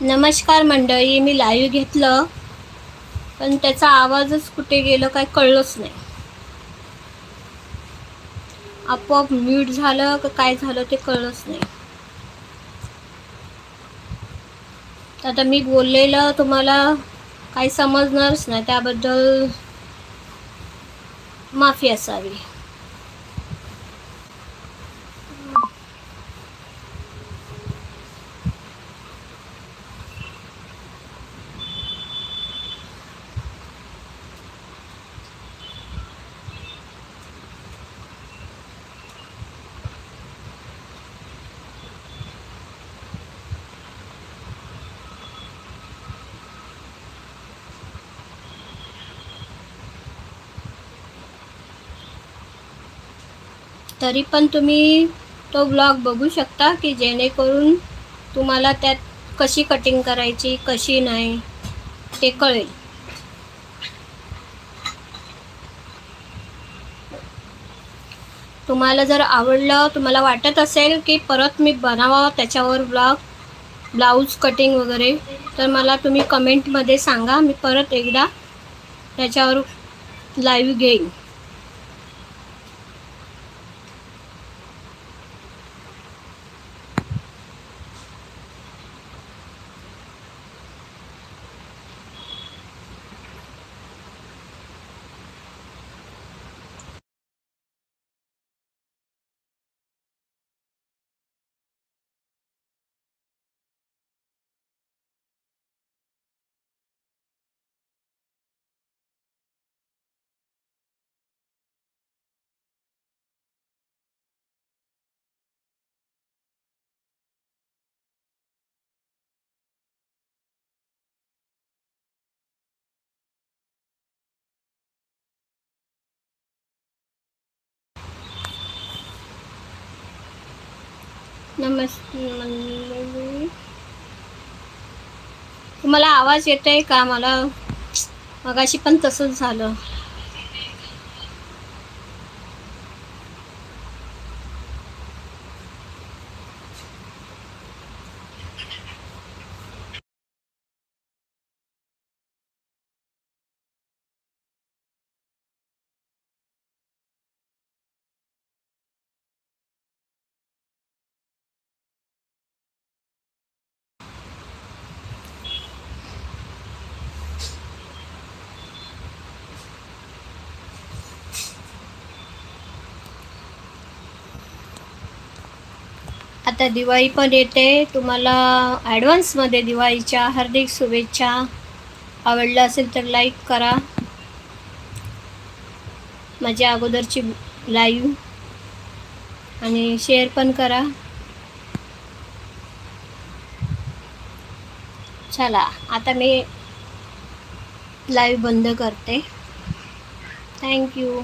नमस्कार मंडळी मी लाईव्ह घेतलं पण त्याचा आवाजच कुठे गेलं काय कळलंच नाही. आपोआप म्यूट झालं का काय झालं ते कळलंच नाही. आता मी बोललेलं तुम्हाला काही समजणारच नाही त्याबद्दल माफी असावी. तरी पण तुम्ही तो ब्लॉग बघू शकता की जेणेकरून तुम्हाला त्यात कशी कटिंग करायची कशी नाही ते कळेल. तुम्हाला जर आवडलं तुम्हाला वाटत असेल की परत मी बनावा त्याच्यावर ब्लॉग ब्लाऊज कटिंग वगैरे तर मला तुम्ही कमेंटमध्ये सांगा. मी परत एकदा त्याच्यावर लाईव्ह घेईन. नमस्ते मंडळी. तुम्हाला आवाज येतोय का? मला मगाशी पण तसंच झालं. आता दिवाळी पण येते. तुम्हाला ॲडव्हान्समध्ये दिवाळीच्या हार्दिक शुभेच्छा. आवडलं असेल तर लाईक करा. माझ्या अगोदरची लाईव्ह आणि शेअर पण करा. चला आता मी लाईव्ह बंद करते. थँक्यू